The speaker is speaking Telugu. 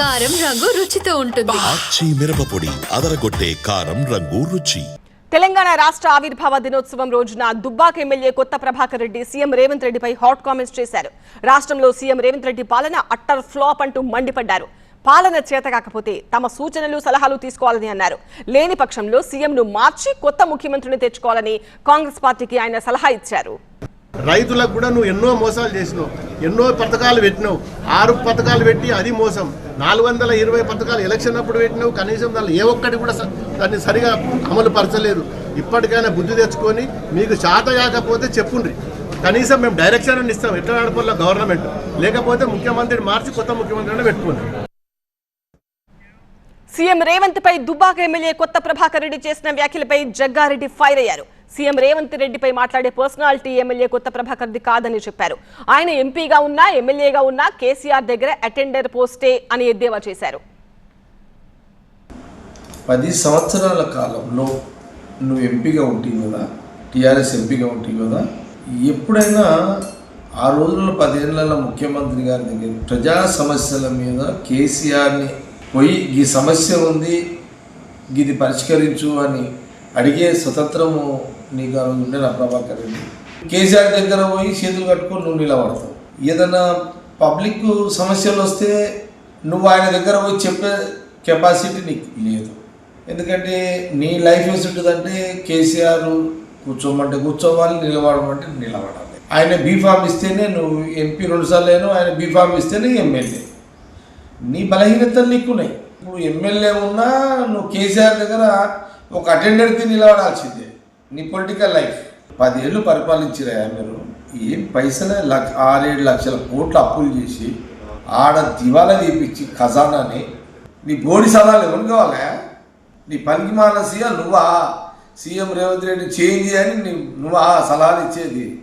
కారం రంగు రుచితో ఉంటుంది. ఆచి మిరపపొడి అదరగొట్టే కారం రంగు రుచి. తెలంగాణ రాష్ట్ర ఆవిర్భావ దినోత్సవం రోజున దుబ్బాక ఎమ్మెల్యే కొత్త ప్రభాకర్ రెడ్డి సీఎం రేవంత్ రెడ్డిపై హాట్ కామెంట్స్ చేశారు. రాష్ట్రంలో సీఎం రేవంత్ రెడ్డి పాలన అట్టర్ ఫ్లాప్ అంటూ మండిపడ్డారు. పాలన చేత కాకపోతే తమ సూచనలు సలహాలు తీసుకోవాలని అన్నారు. లేని పక్షంలో సీఎంను మార్చి కొత్త ముఖ్యమంత్రిని తెచ్చుకోవాలని కాంగ్రెస్ పార్టీకి ఆయన సలహా ఇచ్చారు. రైతులకు కూడా నువ్వు ఎన్నో మోసాలు చేసినావు ఎన్నో పథకాలు పెట్టినావు. ఆరు పథకాలు పెట్టి అది మోసం. నాలుగు వందల ఇరవై పథకాలు ఎలక్షన్ అప్పుడు పెట్టినావు కనీసం దానిలో ఏ ఒక్కటి కూడా దాన్ని సరిగా అమలు పరచలేదు. ఇప్పటికైనా బుద్ధి తెచ్చుకొని మీకు చేత కాకపోతే చెప్పుండ్రి. కనీసం మేము డైరెక్షన్ ఇస్తాం ఎట్లా నడపాలో గవర్నమెంట్? లేకపోతే ముఖ్యమంత్రిని మార్చి కొత్త ముఖ్యమంత్రిని పెట్టుకోండి సీఎం రేవంత్ పై దుబ్బాక ఎమ్మెల్యే కొత్త ప్రభాకర్ రెడ్డి చేసిన వ్యాఖ్యలపై జగ్గారెడ్డి ఫైర్ అయ్యారు. సీఎం రేవంత్ రెడ్డిపై మాట్లాడే పర్సనాలిటీ ఎమ్మెల్యే కొత్త ప్రభాకర్ది కాదని చెప్పారు. ఆయన ఎంపీగా ఉన్నా ఎమ్మెల్యేగా ఉన్నా కేసీఆర్ దగ్గర అటెండర్ పోస్టే అని ఎద్దేవా చేశారు. పది సంవత్సరాల కాలంలో నువ్వు ఎంపీగా ఉంటుంది కదా టీఆర్ఎస్ ఎంపీగా ఉంటుంది కదా ఎప్పుడైనా ఆ రోజుల్లో పదేళ్ళ ముఖ్యమంత్రి గారి దగ్గర ప్రజా సమస్యల మీద కేసీఆర్ని పోయి ఈ సమస్య ఉంది ఇది పరిష్కరించు అని అడిగే స్వతంత్రము నీకు ఆ ఉండే నా ప్రభాకర్ రెడ్డి? కేసీఆర్ దగ్గర పోయి చేతులు కట్టుకొని నువ్వు నిలబడతావు. ఏదైనా పబ్లిక్ సమస్యలు వస్తే నువ్వు ఆయన దగ్గర పోయి చెప్పే కెపాసిటీ నీకు లేదు. ఎందుకంటే నీ లైఫ్ వేసి ఉంటుందంటే కేసీఆర్ కూర్చోమంటే కూర్చోవాలి నిలబడమంటే నిలబడాలి. ఆయన బీఫామ్ ఇస్తేనే నువ్వు ఎంపీ రెండుసార్లు లేను ఆయన బీఫామ్ ఇస్తేనే ఎమ్మెల్యే. నీ బలహీనతలు నీకున్నాయి. ఇప్పుడు ఎమ్మెల్యే ఉన్నా నువ్వు కేసీఆర్ దగ్గర ఒక అటెండర్కి నిలబడాల్సిందే. నీ పొలిటికల్ లైఫ్. పదేళ్ళు పరిపాలించిరా మీరు. ఏం పైసలే లక్ష ఆరేడు లక్షల కోట్లు అప్పులు చేసి ఆడ దివాలా తీపిచ్చి ఖజానాని. నీ బోడి సలహాలు ఎవరు కావాలా? నీ పనికి మాల సీఎం నువ్వా? సీఎం రేవంత్ రెడ్డి చేంజ్ అని నీ నువ్వా సలహాలు ఇచ్చేది?